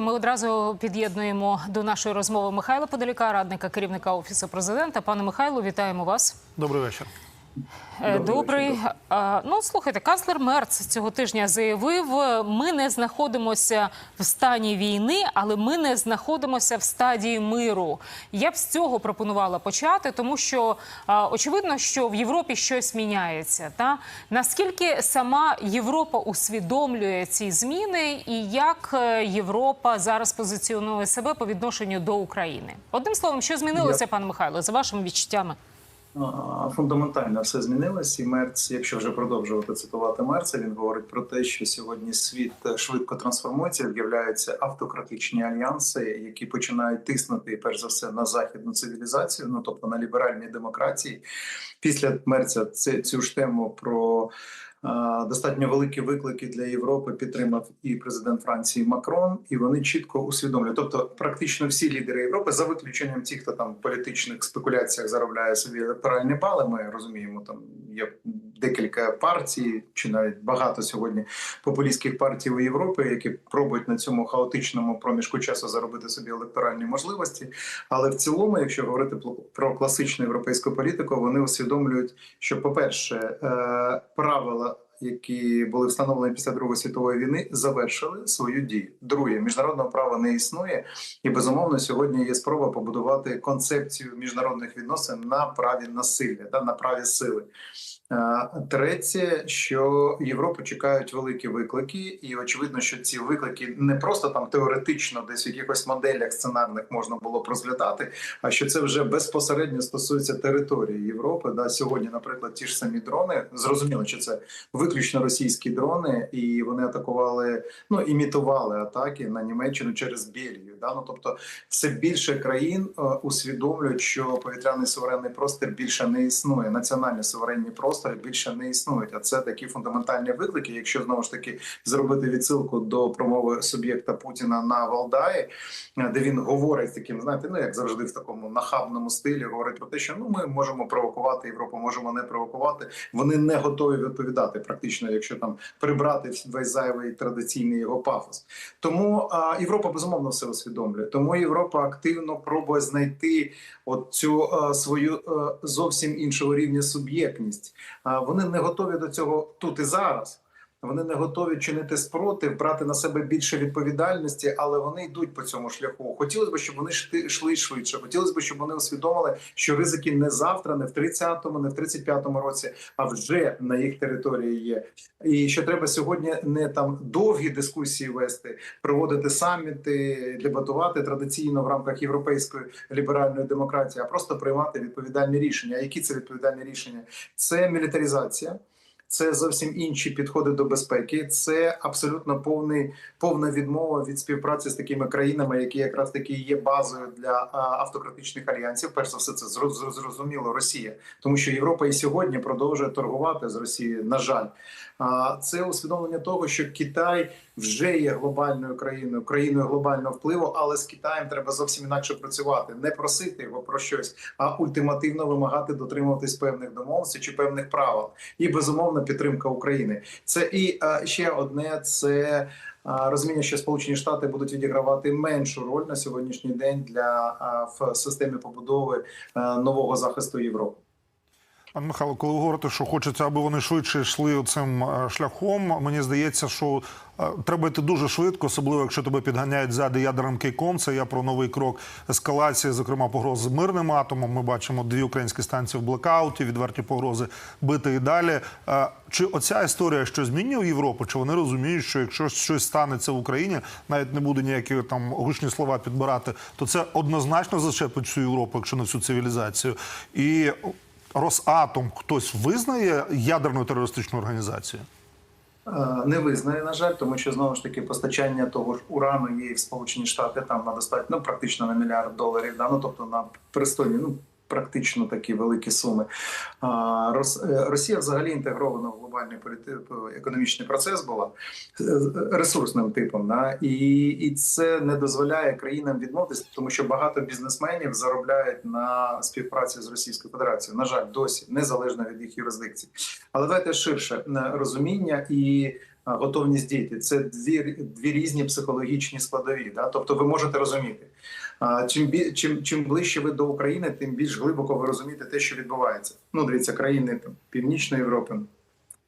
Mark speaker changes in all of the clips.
Speaker 1: Ми одразу під'єднуємо до нашої розмови Михайла Подоляка, радника керівника офісу президента. Пане Михайло, вітаємо вас.
Speaker 2: Добрий вечір.
Speaker 1: Е,
Speaker 3: Добрий
Speaker 1: Ну слухайте, канцлер Мерц цього тижня заявив: ми не знаходимося в стані війни, але ми не знаходимося в стадії миру. Я б з цього пропонувала почати, тому що очевидно, що в Європі щось міняється. Та наскільки сама Європа усвідомлює ці зміни, і як е, Європа зараз позиціонує себе по відношенню до України? Одним словом, що змінилося,
Speaker 3: Я-
Speaker 1: пане Михайло, за вашими відчуттями?
Speaker 3: Фундаментально все змінилось, і Мерц, якщо вже продовжувати цитувати Мерца, він говорить про те, що сьогодні світ швидко трансформується, з'являються автократичні альянси, які починають тиснути перш за все на західну цивілізацію, ну тобто на ліберальні демократії. Після Мерця це цю ж тему про. А, Достатньо великі виклики для Європи підтримав і президент Франції Макрон, і вони чітко усвідомлюють. Тобто, практично всі лідери Європи, за виключенням тих, хто там в політичних спекуляціях заробляє собі електоральні бали. Ми розуміємо, там є декілька партій, чи навіть багато сьогодні популістських партій у Європі, які пробують на цьому хаотичному проміжку часу заробити собі електоральні можливості. Але в цілому, якщо говорити про- класичну європейську політику, вони усвідомлюють, що, по-перше, е, правила. Які були встановлені після Другої світової війни, завершили свою дію. Друге, міжнародного права не існує, і безумовно сьогодні є спроба побудувати концепцію міжнародних відносин на праві насилля, да, на праві сили. Третє, що Європу чекають великі виклики, і очевидно, що ці виклики не просто там теоретично, десь в якихось моделях сценарних можна було б розглядати, а що це вже безпосередньо стосується території Європи. Да, сьогодні, наприклад, ті ж самі дрони, зрозуміло, що це виключно російські дрони, і вони атакували, ну імітували атаки на Німеччину через Бельгію. Да? Ну, тобто, все більше країн е, усвідомлюють, що повітряний суверенний простір більше не існує. Національні суверенні простори більше не існують. А це такі фундаментальні виклики. Якщо знову ж таки зробити відсилку до промови суб'єкта Путіна на Валдаї, е, де він говорить таким, знаєте, ну як завжди, в такому нахабному стилі, говорить про те, що ну ми можемо провокувати Європу, можемо не провокувати. Вони не готові відповідати, практично, якщо там прибрати весь зайвий традиційний його пафос. Тому а, Європа безумовно все усвідомлює. Тому Європа активно пробує знайти от цю а, свою а, зовсім іншого рівня суб'єктність. А, вони не готові до цього тут і зараз. Вони не готові чинити спротив, брати на себе більше відповідальності, але вони йдуть по цьому шляху. Хотілося б, щоб вони йшли швидше. Хотілося б, щоб вони усвідомили, що ризики не завтра, не в 30-му, не в 35-му році, а вже на їх території є. І що треба сьогодні не там довгі дискусії вести, проводити саміти, дебатувати традиційно в рамках європейської ліберальної демократії, а просто приймати відповідальні рішення. А які це відповідальні рішення? Це мілітаризація. Це зовсім інші підходи до безпеки. Це абсолютно повний повна відмова від співпраці з такими країнами, які якраз таки є базою для автократичних альянсів. Перш за все, це зро- зро- зрозуміло Росія, тому що Європа і сьогодні продовжує торгувати з Росією. На жаль, це усвідомлення того, що Китай вже є глобальною країною, країною глобального впливу, але з Китаєм треба зовсім інакше працювати, не просити його про щось, а ультимативно вимагати дотримуватись певних домовленостей чи певних правил. І безумовно підтримка України. Це і ще одне це. Розуміння, що Сполучені Штати будуть відігравати меншу роль на сьогоднішній день для в системі побудови нового захисту Європи.
Speaker 2: Пан Михайло, коли ви говорите, що хочеться, аби вони швидше йшли цим е, шляхом, мені здається, що е, треба йти дуже швидко, особливо якщо тебе підганяють ззади ядерним кийком. Це я про новий крок ескалації, зокрема погроз з мирним атомом. Ми бачимо дві українські станції в блекауті, відверті погрози бити і далі. Е, Чи оця історія що змінює Європу? Чи вони розуміють, що якщо щось станеться в Україні, навіть не буде ніякі там гучні слова підбирати, то це однозначно зачепить всю Європу, якщо не всю цивілізацію. І Росатом хтось визнає ядерну терористичну організацію?
Speaker 3: Е, Не визнає, на жаль, тому що знову ж таки постачання того ж урану є в Сполучені Штати там на достатньо ну, практично на мільярд доларів, да? ну, тобто на пристойні, ну практично такі великі суми. Е, Росія взагалі інтегрована в глобальний політи... економічний процес була е, ресурсним типом. Да? І, і це не дозволяє країнам відмовитися, тому що багато бізнесменів заробляють на співпраці з Російською Федерацією. На жаль, досі незалежно від їх юрисдикцій. Але давайте ширше е, розуміння і готовність діяти. Це дві, дві різні психологічні складові. Да? Тобто, ви можете розуміти. Чим чим, чим ближче ви до України, тим більш глибоко ви розумієте те, що відбувається. Ну, дивіться, країни там, Північної Європи,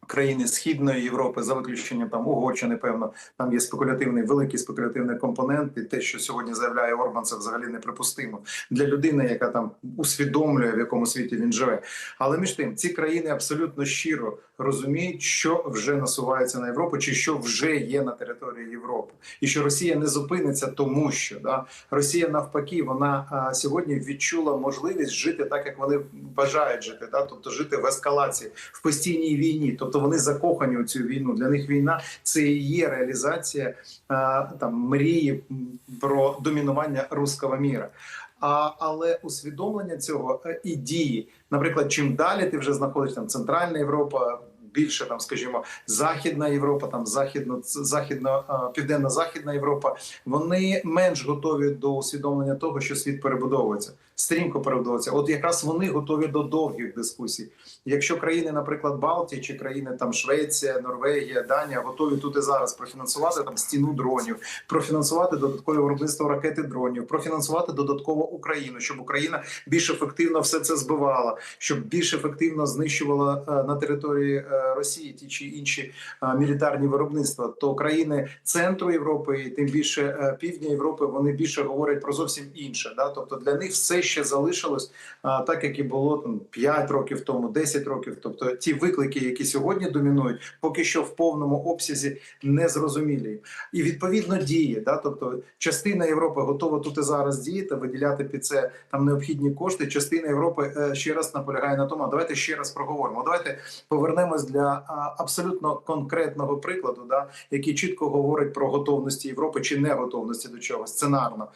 Speaker 3: країни Східної Європи, за виключенням там Угорщини, певно, там є спекулятивний, великий спекулятивний компонент, і те, що сьогодні заявляє Орбан, це взагалі неприпустимо для людини, яка там усвідомлює, в якому світі він живе. Але між тим, ці країни абсолютно щиро розуміють, що вже насувається на Європу, чи що вже є на території Європи, і що Росія не зупиниться, тому що да Росія навпаки, вона а, сьогодні відчула можливість жити так, як вони бажають жити, да, тобто жити в ескалації, в постійній війні. Тобто вони закохані у цю війну. Для них війна це і є реалізація а, там мрії про домінування руського міра. А, але усвідомлення цього е, і дії, наприклад, чим далі ти вже знаходишся там Центральна Європа. Більше там, скажімо, Західна Європа, там західно західно південно-західна Європа, вони менш готові до усвідомлення того, що світ перебудовується, стрімко перебудовується. От якраз вони готові до довгих дискусій. Якщо країни, наприклад, Балтії чи країни там Швеція, Норвегія, Данія готові тут і зараз профінансувати там стіну дронів, профінансувати додаткове виробництво ракети дронів, профінансувати додатково Україну, щоб Україна більш ефективно все це збивала, щоб більш ефективно знищувала е, на території е, Росії ті чи інші е, мілітарні виробництва, то країни центру Європи і тим більше е, півдня Європи вони більше говорять про зовсім інше. Да? Тобто для них все ще залишилось так, як і було там 5 років тому, 10 років. Тобто ті виклики, які сьогодні домінують, поки що в повному обсязі не зрозумілі. І відповідно діє. Да? Тобто частина Європи готова тут і зараз діяти, виділяти під це там необхідні кошти. Частина Європи е, ще раз наполягає на тому. Давайте ще раз проговоримо. Давайте повернемось для абсолютно конкретного прикладу, да, який чітко говорить про готовності Європи чи не готовності до чогось сценарно.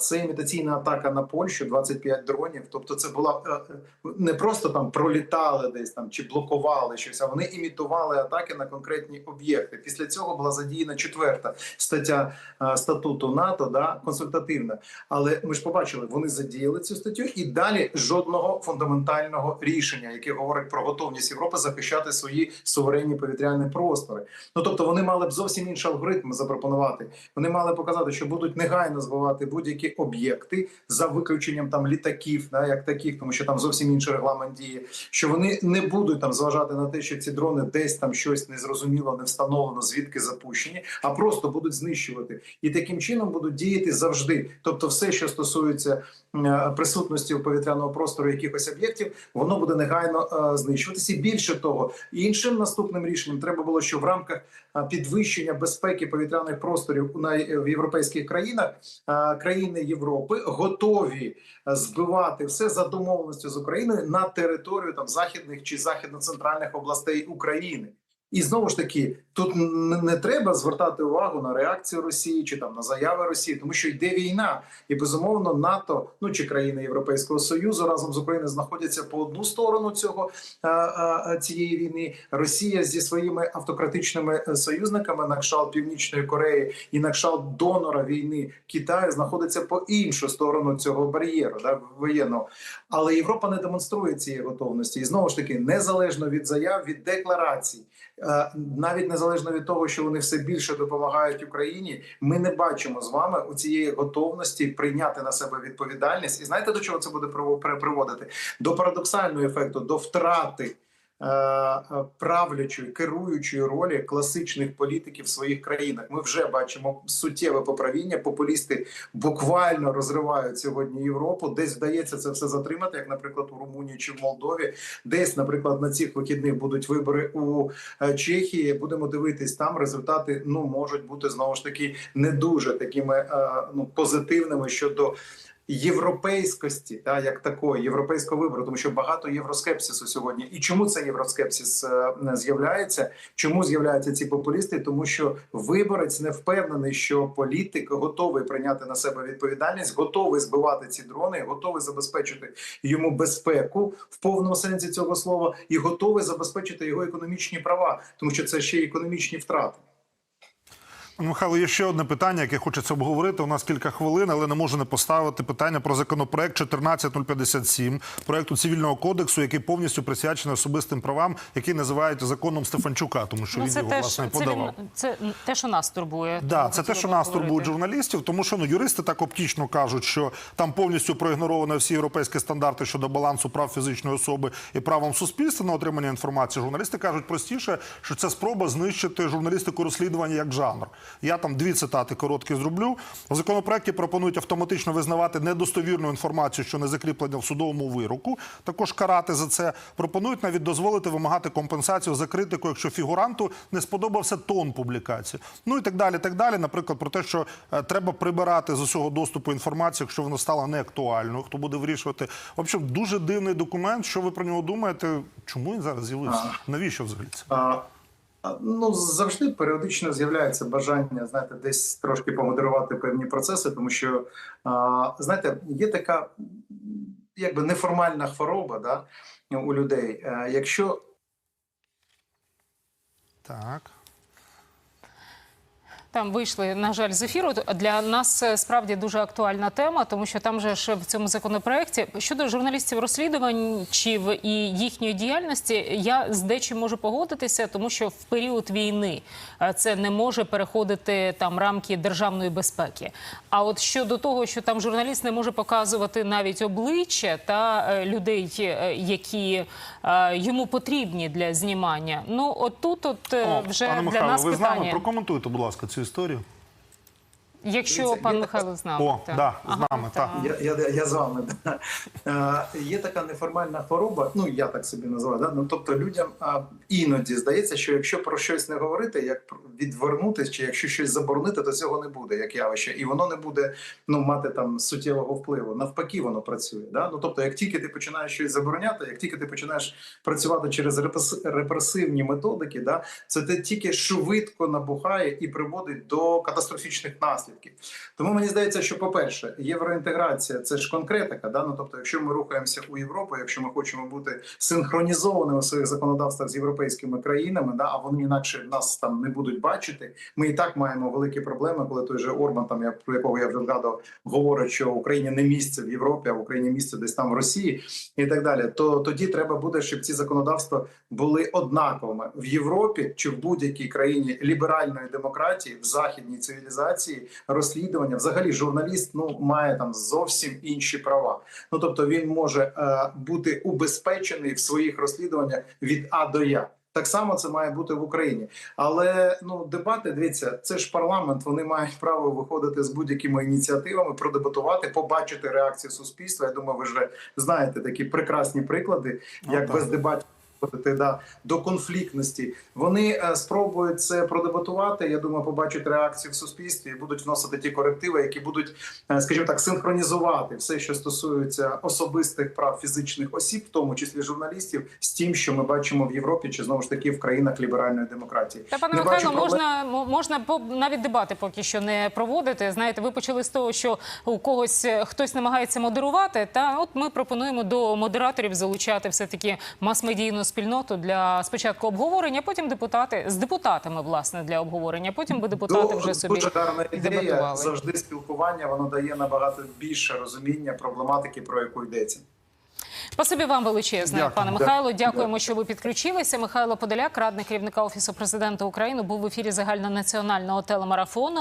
Speaker 3: Це імітаційна атака на Польщу, 25 дронів. Тобто, це була е, не просто там пролітали десь там чи блокували щось, а вони імітували атаки на конкретні об'єкти. Після цього була задіяна четверта стаття е, статуту НАТО, да, консультативна. Але ми ж побачили, вони задіяли цю статтю, і далі жодного фундаментального рішення, яке говорить про готовність Європи захищати свої суверенні повітряні простори. Ну тобто вони мали б зовсім інший алгоритм запропонувати. Вони мали показати, що будуть негайно збивати будь-які об'єкти за виключенням там літаків, да, як таких, тому що там зовсім інший регламент діє. Що вони не будуть там зважати на те, що ці дрони десь там щось незрозуміло, не встановлено, звідки запущені, а просто будуть знищувати і таким чином будуть діяти завжди. Тобто, все, що стосується е, присутності у повітряного простору якихось об'єктів, воно буде негайно е, знищуватися. Більше того, іншим наступним рішенням треба було, що в рамках підвищення безпеки повітряних просторів на в європейських країнах країни Європи готові збивати все за домовленістю з Україною на територію там західних чи західно-центральних областей України. І знову ж таки, тут не, треба звертати увагу на реакцію Росії чи там на заяви Росії, тому що йде війна, і безумовно НАТО, ну чи країни Європейського союзу разом з Україною знаходяться по одну сторону цього цієї війни. Росія зі своїми автократичними е, союзниками, на кшалт Північної Кореї і на кшалт донора війни Китаю, знаходиться по іншу сторону цього бар'єру, да, воєнного. Але Європа не демонструє цієї готовності, і знову ж таки, незалежно від заяв, від декларацій. Е, навіть незалежно від того, що вони все більше допомагають Україні, ми не бачимо з вами у цієї готовності прийняти на себе відповідальність. І знаєте до чого це буде приво- приводити? До парадоксального ефекту, до втрати. Е, е, Правлячої керуючої ролі класичних політиків в своїх країнах ми вже бачимо суттєве поправіння. Популісти буквально розривають сьогодні Європу. Десь вдається це все затримати, як, наприклад, у Румунії чи в Молдові. Десь, наприклад, на цих вихідних будуть вибори у е, Чехії. Будемо дивитись там. Результати ну можуть бути знову ж таки не дуже такими ну позитивними щодо. Європейськості, та як такої європейського вибору, тому що багато євроскепсису сьогодні. І чому цей євроскепсис е, з'являється? Чому з'являються ці популісти? Тому що виборець не впевнений, що політик готовий прийняти на себе відповідальність, готовий збивати ці дрони, готовий забезпечити йому безпеку в повному сенсі цього слова, і готовий забезпечити його економічні права, тому що це ще й економічні втрати.
Speaker 2: Михайло, є ще одне питання, яке хочеться обговорити. У нас кілька хвилин, але не можу не поставити питання про законопроект 14057, проекту цивільного кодексу, який повністю присвячений особистим правам, який називають законом Стефанчука, тому що
Speaker 1: Ну,
Speaker 2: він його
Speaker 1: теж
Speaker 2: власне
Speaker 1: це,
Speaker 2: подавав.
Speaker 1: він- це те, що нас турбує.
Speaker 2: Да, це те, що нас турбують журналістів, тому що ну юристи так оптічно кажуть, що там повністю проігноровано всі європейські стандарти щодо балансу прав фізичної особи і правом суспільства на отримання інформації. Журналісти кажуть простіше, що це спроба знищити журналістику розслідування як жанр. Я там дві цитати короткі зроблю. В законопроекті пропонують автоматично визнавати недостовірну інформацію, що не закріплена в судовому вироку. Також карати за це пропонують навіть дозволити вимагати компенсацію за критику, якщо фігуранту не сподобався тон публікації. Ну і так далі. Так далі. Наприклад, про те, що е, треба прибирати з усього доступу інформацію, якщо вона стала неактуальною. Хто буде вирішувати? В общем, дуже дивний документ. Що ви про нього думаєте? Чому він зараз з'явився? Навіщо взагалі це?
Speaker 3: Ну, завжди періодично з'являється бажання, знаєте, десь трошки помодерувати певні процеси, тому що, знаєте, є така якби неформальна хвороба да, у людей. Е, Якщо
Speaker 2: Так.
Speaker 1: Там вийшли, на жаль, з ефіру. Для нас е, справді дуже актуальна тема, тому що там же ж в цьому законопроекті щодо журналістів розслідувачів і їхньої діяльності, я з дечим можу погодитися, тому що в період війни е, це не може переходити там рамки державної безпеки. А от щодо того, що там журналіст не може показувати навіть обличчя та е, людей, які йому потрібні для знімання. Ну от тут, от е,
Speaker 2: О,
Speaker 1: вже
Speaker 2: пане
Speaker 1: для
Speaker 2: Михайло,
Speaker 1: нас
Speaker 2: ви з нами
Speaker 1: питання.
Speaker 2: прокоментуйте, будь ласка, цю історію.
Speaker 1: Якщо пан
Speaker 3: є
Speaker 1: Михайло з нами.
Speaker 2: О,
Speaker 1: так.
Speaker 2: да, з нами, так.
Speaker 3: Я, я, я з вами. Да. Е, є така неформальна хвороба, ну я так собі називаю. Да? Ну, тобто людям а, іноді здається, що якщо про щось не говорити, як відвернутись, чи якщо щось заборонити, то цього не буде як явище, і воно не буде ну мати там суттєвого впливу. Навпаки, воно працює. Да? Ну тобто, як тільки ти починаєш щось забороняти, як тільки ти починаєш працювати через репрес- репресивні методики, да, це те тільки швидко набухає і приводить до катастрофічних наслідків. Тому мені здається, що по-перше, євроінтеграція це ж конкретика. Да? Ну, тобто, якщо ми рухаємося у Європу, якщо ми хочемо бути синхронізованими у своїх законодавствах з європейськими країнами, да, а вони інакше нас там не будуть бачити. Ми і так маємо великі проблеми, коли той же Орбан, там я про якого я вже згадував, говорить, що Україні не місце в Європі, а в Україні місце десь там в Росії і так далі. То тоді треба буде, щоб ці законодавства були однаковими в Європі чи в будь-якій країні ліберальної демократії, в західній цивілізації, розслідування. Взагалі, журналіст ну має там зовсім інші права. Ну тобто він може е, бути убезпечений в своїх розслідуваннях від А до Я. Так само це має бути в Україні, але ну дебати дивіться, це ж парламент. Вони мають право виходити з будь-якими ініціативами, продебатувати, побачити реакцію суспільства. Я думаю, ви вже знаєте такі прекрасні приклади,
Speaker 2: Ну,
Speaker 3: як без дебатів да, до конфліктності. Вони е, спробують це продебатувати. Я думаю, побачать реакцію в суспільстві і будуть вносити ті корективи, які будуть, е, скажімо так, синхронізувати все, що стосується особистих прав фізичних осіб, в тому числі журналістів, з тим, що ми бачимо в Європі, чи знову ж таки в країнах ліберальної демократії.
Speaker 1: Та пане
Speaker 3: Не
Speaker 1: Михайло,
Speaker 3: проблем.
Speaker 1: можна мо- можна по- навіть дебати поки що не проводити. Знаєте, ви почали з того, що у когось е, хтось намагається модерувати. Та от ми пропонуємо до модераторів залучати все таки мас-медійну спільноту для спочатку обговорення, потім депутати з депутатами власне для обговорення. Потім би депутати вже собі
Speaker 3: дуже гарна ідея.
Speaker 1: дебатували.
Speaker 3: Завжди спілкування воно дає набагато більше розуміння проблематики, про яку йдеться.
Speaker 1: Спасибі вам величезне,
Speaker 2: Дякую.
Speaker 1: пане Михайло. Дякуємо, що ви підключилися. Михайло Подоляк, радник керівника офісу президента України, був в ефірі загальнонаціонального телемарафону.